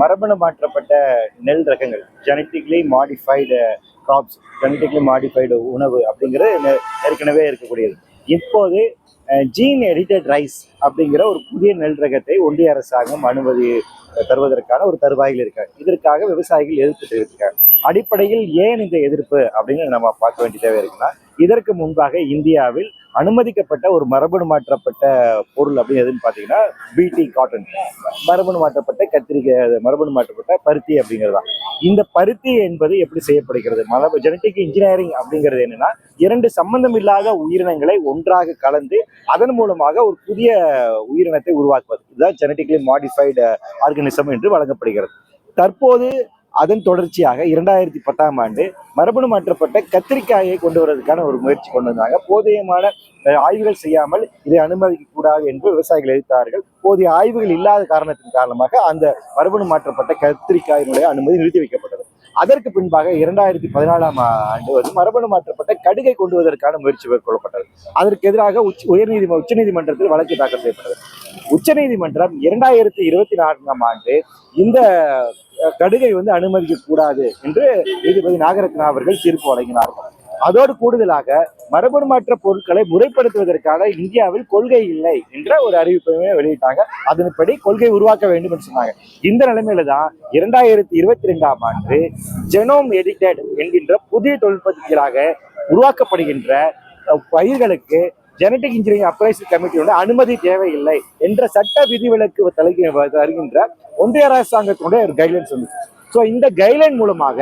மரபணு மாற்றப்பட்ட நெல் ரகங்கள் genetically modified crops genetically modified உணவு அப்படிங்கிறது ஏற்கனவே இருக்கக்கூடியது. இப்போது ஜீன் எடிட்டட் ரைஸ் அப்படிங்கிற ஒரு புதிய நெல் ரகத்தை ஒன்றிய அரசாங்கம் அனுமதி தருவதற்கான ஒரு தருவாயில் இருக்காங்க. இதற்காக விவசாயிகள் எதிர்ப்பு தெரிவித்திருக்காங்க. அடிப்படையில் ஏன் இந்த எதிர்ப்பு அப்படின்னு நம்ம பார்க்க வேண்டிய தேவை இருக்குன்னா இதற்கு முன்பாக இந்தியாவில் அனுமதிக்கப்பட்ட ஒரு மரபணு மாற்றப்பட்ட பொருள் அப்படின்னு எதுன்னு பார்த்தீங்கன்னா பிடி காட்டன் மரபணு மாற்றப்பட்ட கத்திரிக்காய் மரபணு மாற்றப்பட்ட பருத்தி அப்படிங்கிறது. தான் இந்த பருத்தி என்பது எப்படி செய்யப்படுகிறது? மரபு ஜெனட்டிக் இன்ஜினியரிங் அப்படிங்கிறது என்னன்னா இரண்டு சம்பந்தம் இல்லாத உயிரினங்களை ஒன்றாக கலந்து அதன் மூலமாக ஒரு புதிய உயிரினத்தை உருவாக்குவது. இதுதான் ஜெனட்டிக்லி மாடிஃபைடு ஆர்கனிசம் என்று வழங்கப்படுகிறது. தற்போது அதன் தொடர்ச்சியாக இரண்டாயிரத்தி பத்தாம் ஆண்டு மரபணு மாற்றப்பட்ட கத்திரிக்காயை கொண்டு வருவதற்கான ஒரு முயற்சி கொண்டு வந்தாங்க. போதியமான ஆய்வுகள் செய்யாமல் இதை அனுமதிக்க கூடாது என்று விவசாயிகள் எதிர்த்தார்கள். போதிய ஆய்வுகள் இல்லாத காரணத்தின் காரணமாக அந்த மரபணு மாற்றப்பட்ட கத்திரிக்காயினுடைய அனுமதி நிறுத்தி வைக்கப்பட்டது. அதற்கு பின்பாக இரண்டாயிரத்தி பதினாலாம் ஆண்டு வந்து மரபணு மாற்றப்பட்ட கடுகை கொண்டுவதற்கான முயற்சி மேற்கொள்ளப்பட்டது. அதற்கு எதிராக உச்ச உயர்நீதிம உச்சநீதிமன்றத்தில் வழக்கு தாக்கல் செய்யப்பட்டது. உச்சநீதிமன்றம் இரண்டாயிரத்தி இருபத்தி நான்காம் ஆண்டு இந்த கடுகை வந்து அனுமதிக்க கூடாது என்று நீதிபதி நாகரத்னா அவர்கள் தீர்ப்பு வழங்கினார்கள். அதோடு கூடுதலாக மரபணு மாற்ற பொருட்களை முறைப்படுத்துவதற்கான இந்தியாவில் கொள்கை இல்லை என்ற ஒரு அறிவிப்பையுமே வெளியிட்டாங்க. அதன்படி கொள்கை உருவாக்க வேண்டும் என்று சொன்னாங்க. இந்த நிலைமையில தான் இரண்டாயிரத்தி இருபத்தி ரெண்டாம் ஆண்டு ஜெனோம் எடிட்டட் என்கின்ற புதிய தொழில்நுட்பத்திற்காக உருவாக்கப்படுகின்ற பயிர்களுக்கு ஜெனட்டிக் இன்ஜினியரிங் அப்ரைசல் கமிட்டியோட அனுமதி தேவையில்லை என்ற சட்ட விதிவிலக்கு தருகி- தருகின்ற ஒன்றிய அரசாங்கத்தினுடைய ஒரு கைட்லைன்ஸ் வந்து ஸோ இந்த கைட்லைன் மூலமாக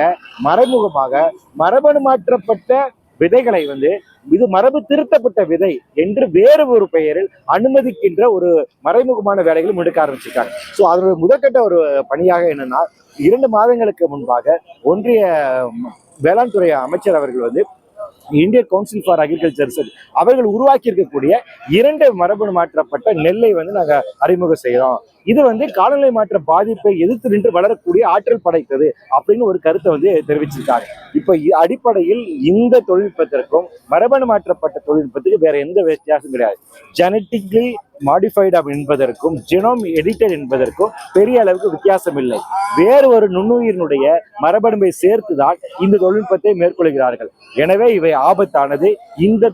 மறைமுகமாக மரபணு மாற்றப்பட்ட விதைகளை வந்து இது மரபு திருத்தப்பட்ட விதை என்று வேறு ஒரு பெயரில் அனுமதிக்கின்ற ஒரு மறைமுகமான வேலைகளும் எடுக்க ஆரம்பிச்சிருக்காங்க. ஸோ அதனுடைய முதற்கட்ட ஒரு பணியாக என்னன்னா இரண்டு மாதங்களுக்கு முன்பாக ஒன்றிய வேளாண் துறை அமைச்சர் அவர்கள் வந்து இந்தியன் கவுன்சில் ஃபார் அக்ரிகல்ச்சர் அவர்கள் உருவாக்கி இருக்கக்கூடிய இரண்டு மரபணு மாற்றப்பட்ட நெல்லை வந்து நாங்கள் அறிமுகம் செய்கிறோம் இது வந்து காலநிலை மாற்ற பாதிப்பை எதிர்த்து நின்று வளரக்கூடிய ஆற்றல் படைத்தது அப்படின்னு ஒரு கருத்தை வந்து தெரிவிச்சிருக்காங்க. இப்போ அடிப்படையில் இந்த தொழில்நுட்பத்திற்கும் மரபணு மாற்றப்பட்ட தொழில்நுட்பத்துக்கு வேற எந்த வித்தியாசம் கிடையாது. ஜெனட்டிக்லி மாடிஃபைடு என்பதற்கும் ஜெனோம் எடிட்டட் என்பதற்கும் பெரிய அளவுக்கு வித்தியாசம் இல்லை வேறு ஒரு நுண்ணுயிரினுடைய மரபணுவை சேர்த்துதான் இந்த தொழில்நுட்பத்தை மேற்கொள்கிறார்கள். எனவே இவை ஆபத்தானது. இந்த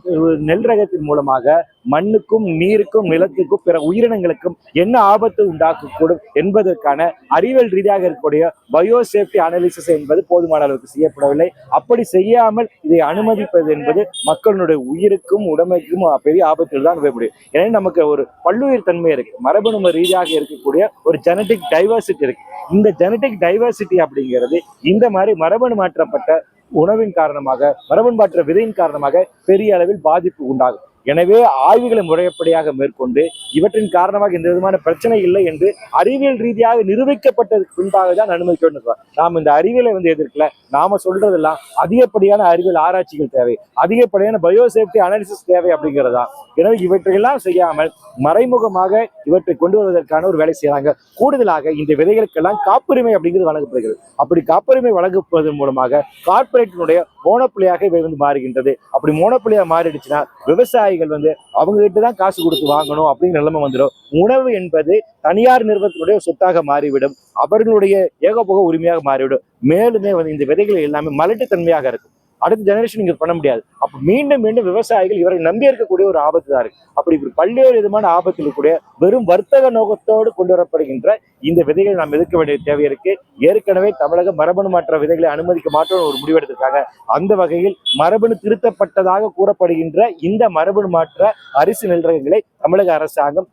நெல் ரகத்தின் மூலமாக மண்ணுக்கும் நீருக்கும் நிலத்துக்கும் பிற உயிரினங்களுக்கும் என்ன ஆபத்து உண்டாக்கக்கூடும் என்பதற்கான அறிவியல் ரீதியாக இருக்கக்கூடிய பயோ சேஃப்டி அனாலிசிஸ் என்பது போதுமான அளவுக்கு செய்யப்படவில்லை. அப்படி செய்யாமல் இதை அனுமதிப்பது என்பது மக்களுடைய உயிருக்கும் உடமைக்கும் பெரிய ஆபத்தில் தான் முடியும். எனவே நமக்கு ஒரு பல்லுயிர் தன்மை இருக்கு. மரபணு ரீதியாக இருக்கக்கூடிய ஒரு ஜெனட்டிக் டைவர்சிட்டி இருக்கு. இந்த ஜெனட்டிக் டைவர்சிட்டி அப்படிங்கிறது இந்த மாதிரி மரபணு மாற்றப்பட்ட உணவின் காரணமாக மரபணு மாற்ற விதையின் காரணமாக பெரிய அளவில் பாதிப்பு உண்டாகும். எனவே ஆய்வுகளை முறைப்படியாக மேற்கொண்டு இவற்றின் காரணமாக எந்த விதமான பிரச்சனை இல்லை என்று அறிவியல் ரீதியாக நிரூபிக்கப்பட்டதுக்கு பின்பாக தான் அனுமதிக்கணும் நாம் இந்த அறிவியலை வந்து எதிர்க்கல. நாம சொல்றதெல்லாம் அதிகப்படியான அறிவியல் ஆராய்ச்சிகள் தேவை. அதிகப்படியான பயோசேஃப்டி அனாலிசிஸ் தேவை அப்படிங்கிறதா எனவே இவற்றையெல்லாம் செய்யாமல் மறைமுகமாக இவற்றை கொண்டு வருவதற்கான ஒரு வேலை செய்யறாங்க கூடுதலாக இந்த விதைகளுக்கெல்லாம் காப்புரிமை அப்படிங்கிறது வழங்கப்படுகிறது. அப்படி காப்புரிமை வழங்கப்படுவதன் மூலமாக கார்ப்பரேட்டினுடைய மோனப்புள்ளியாக இவை வந்து மாறுகின்றது. அப்படி மோனப்புள்ளியாக மாறிடுச்சுன்னா விவசாயிகள் வந்து அவங்க கிட்ட தான் காசு கொடுத்து வாங்கணும் அப்படிங்கிற நிலைமை வந்துடும். உணவு என்பது தனியார் நிறுவனத்தினுடைய சொத்தாக மாறிவிடும். அவர்களுடைய ஏகபோக உரிமையாக மாறிவிடும். மேலுமே வந்து இந்த விதைகள் எல்லாமே மலட்டுத்தன்மையாக இருக்கும். அடுத்த ஜெனரேஷன் இங்கே பண்ண முடியாது. அப்போ மீண்டும் மீண்டும் விவசாயிகள் இவரை நம்பி இருக்கக்கூடிய ஒரு ஆபத்து தான் இருக்கு அப்படி இப்படி பல்வேறு விதமான ஆபத்தில் இருக்கக்கூடிய வெறும் வர்த்தக நோக்கத்தோடு கொண்டு வரப்படுகின்ற இந்த விதைகளை நாம் எதிர்க்க வேண்டிய தேவை இருக்கு. ஏற்கனவே தமிழக மரபணு மாற்ற விதைகளை அனுமதிக்க மாட்டோம் ஒரு முடிவெடுத்திருக்காங்க அந்த வகையில் மரபணு திருத்தப்பட்டதாக கூறப்படுகின்ற இந்த மரபணு மாற்ற அரிசி நெல் ரகங்களை தமிழக அரசாங்கம்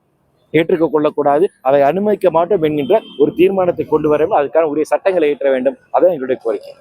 ஏற்றுக்க கொள்ளக்கூடாது அதை அனுமதிக்க மாட்டோம் என்கின்ற ஒரு தீர்மானத்தை கொண்டு வர அதுக்கான உரிய சட்டங்களை ஏற்ற வேண்டும். அதான் எங்களுடைய கோரிக்கை.